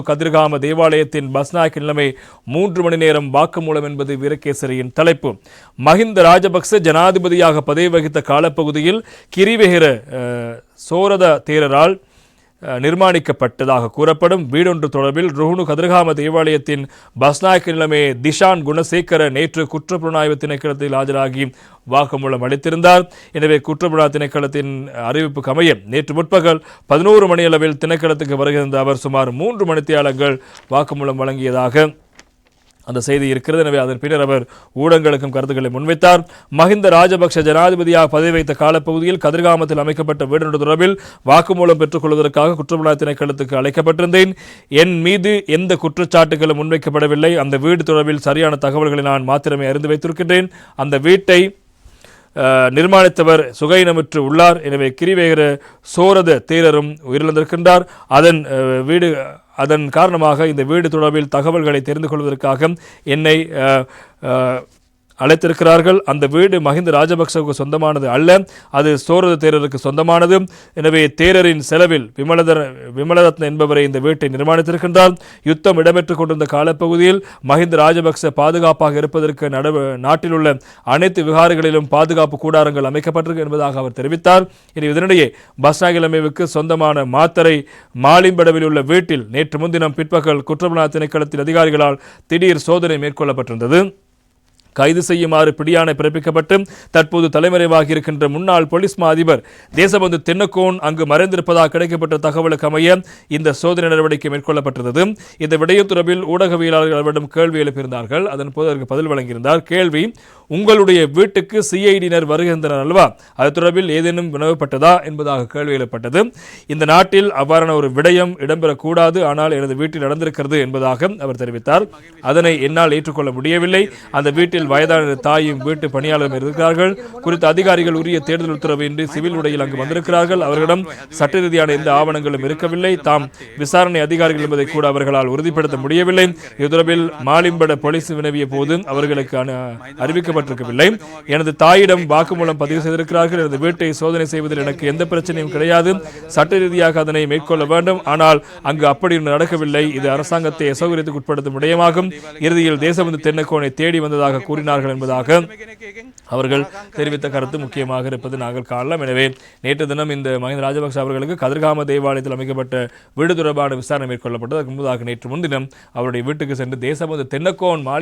கதிர்காம தேவாலயத்தின் பஸ்நாயக் நிலைமை மூன்று மணி நேரம் வாக்குமூலம் என்பது வீரகேசரியின் தலைப்பு. மஹிந்த ராஜபக்ச ஜனாதிபதியாக பதவி வகித்த காலப்பகுதியில் கிரிவெகிர சோரத தேரரால் நிர்மாணிக்கப்பட்டதாக கூறப்படும். வீடொன்று தொடர்பில் ருஹுனு கதிர்காம தேவாலயத்தின் பஸ்நாயக் நிலைமை திஷான் குணசேகர நேற்று குற்றப்புலனாய்வு திணைக்களத்தில் ஆஜராகி வாக்குமூலம் அளித்திருந்தார். எனவே குற்றப்புலனாய்வு திணைக்களத்தின் அறிவிப்புக்கு அமைய நேற்று முற்பகல் பதினோரு மணியளவில் திணைக்களத்துக்கு வருகின்ற அவர் சுமார் மூன்று மணித்தியாலங்கள் வாக்குமூலம் வழங்கியதாக அந்த செய்தி இருக்கிறது. எனவே அதன் பின்னர் அவர் ஊடகங்களுக்கும் கருத்துக்களை முன்வைத்தார். மஹிந்த ராஜபக்ஷ ஜனாதிபதியாக பதவி வைத்த காலப்பகுதியில் கதிர்காமத்தில் அமைக்கப்பட்ட வீடு தொடர்பில் வாக்குமூலம் பெற்றுக் கொள்வதற்காக குற்றப்புலனாய்வு திணைக்களத்துக்கு அழைக்கப்பட்டிருந்தேன். என் மீது எந்த குற்றச்சாட்டுகளும் முன்வைக்கப்படவில்லை. அந்த வீடு தொடர்பில் சரியான தகவல்களை நான் மாத்திரமே அறிந்து வைத்திருக்கின்றேன். அந்த வீட்டை நிர்மாணித்தவர் சுகையினமுற்று உள்ளார். எனவே கிரிவேகர சோரத தேரரும் உயிரிழந்திருக்கின்றார். அதன் வீடு அதன் காரணமாக இந்த வீடு தொடர்பில் தகவல்களை தெரிந்து கொள்வதற்காக என்னை அழைத்திருக்கிறார்கள். அந்த வீடு மஹிந்த ராஜபக்சவுக்கு சொந்தமானது அல்ல. அது சோரத தேரருக்கு சொந்தமானது. எனவே தேரரின் செலவில் விமலதர விமலரத்ன என்பவரை இந்த வீட்டை நிர்மாணித்திருக்கின்றார். யுத்தம் இடம்பெற்றுக் கொண்டிருந்த காலப்பகுதியில் மஹிந்த ராஜபக்ச பாதுகாப்பாக இருப்பதற்கு நடவு நாட்டில் உள்ள அனைத்து விகாரங்களிலும் பாதுகாப்பு கூடாரங்கள் அமைக்கப்பட்டிருக்கு என்பதாக அவர் தெரிவித்தார். இனி இதனிடையே பஸ்நாகிலமைவுக்கு சொந்தமான மாத்தரை மாலிம்படவில் உள்ள வீட்டில் நேற்று முன்தினம் பிற்பகல் குற்றப்புலனா திணைக்களத்தின் அதிகாரிகளால் திடீர் சோதனை மேற்கொள்ளப்பட்டிருந்தது. கைது செய்யுமாறு பிடியாணை பிறப்பிக்கப்பட்டு தற்போது தலைமறைவாக இருக்கின்ற முன்னாள் போலீஸ் மா அதிபர் தேசபந்து தென்னக்கோன் அங்கு மறைந்திருப்பதாக கிடைக்கப்பட்ட தகவலுக்கு அமைய இந்த சோதனை நடவடிக்கை மேற்கொள்ளப்பட்டிருந்தது. இந்த விடயம் தொடர்பில் ஊடகவியலாளர்கள் அவரிடம் கேள்வி எழுப்பியிருந்தார்கள். அதன் போது அதற்கு பதில் வழங்கியிருந்தார். கேள்வி உங்களுடைய வீட்டுக்கு சிஐடியினர் வருகின்றனர் அல்லவா? அது தொடர்பில் ஏதேனும் வினவப்பட்டதா என்பதாக கேள்வி எழுப்பப்பட்டது. இந்த நாட்டில் அவ்வாறான ஒரு விடயம் இடம்பெறக்கூடாது. ஆனால் எனது வீட்டில் நடந்திருக்கிறது என்பதாக அவர் தெரிவித்தார். அதனை என்னால் ஏற்றுக்கொள்ள முடியவில்லை. அந்த வீட்டில் வயதான தாயும் வீட்டு பணியாளரும் இருக்கிறார்கள். குறித்த அதிகாரிகள் உரிய தேர்தல் உத்தரவின்றி சிவில் உடையில் அங்கு வந்திருக்கிறார்கள். அவர்களிடம் சட்ட ரீதியான எந்த ஆவணங்களும் இருக்கவில்லை. தாம் விசாரணை அதிகாரிகள் என்பதை கூட அவர்களால் உறுதிப்படுத்த முடியவில்லை. இது தொடர்பில் மாலிம்பட போலீஸ் வினவிய போது அவர்களுக்கு அறிவிக்கப்பட்டிருக்கவில்லை. எனது தாயிடம் வாக்குமூலம் பதிவு செய்திருக்கிறார்கள். எனது வீட்டை சோதனை செய்வதில் எனக்கு எந்த பிரச்சனையும் கிடையாது. சட்ட ரீதியாக அதனை மேற்கொள்ள வேண்டும். ஆனால் அங்கு அப்படி நடக்கவில்லை. இது அரசாங்கத்தை அசௌகரியத்துக்கு உட்படுத்தும் விடயமாகும். இறுதியில் தேசபந்து தென்னக்கோனை தேடி வந்ததாக கூறினார்கள் என்பதாக அவர்கள் தெரிவித்த கருத்து முக்கியமாக இருப்பது நாங்கள் காணலாம். எனவே நேற்று தினம் இந்த மஹிந்த ராஜபக்ச அவர்களுக்கு கதிர்காம தேவாலயத்தில் அமைக்கப்பட்ட வீடு தொடர்பான விசாரணை மேற்கொள்ளப்பட்டது. அதற்கு முன்பதாக நேற்று முன்தினம் அவருடைய வீட்டுக்கு சென்று தேசபந்து தென்னக்கோன் மாலி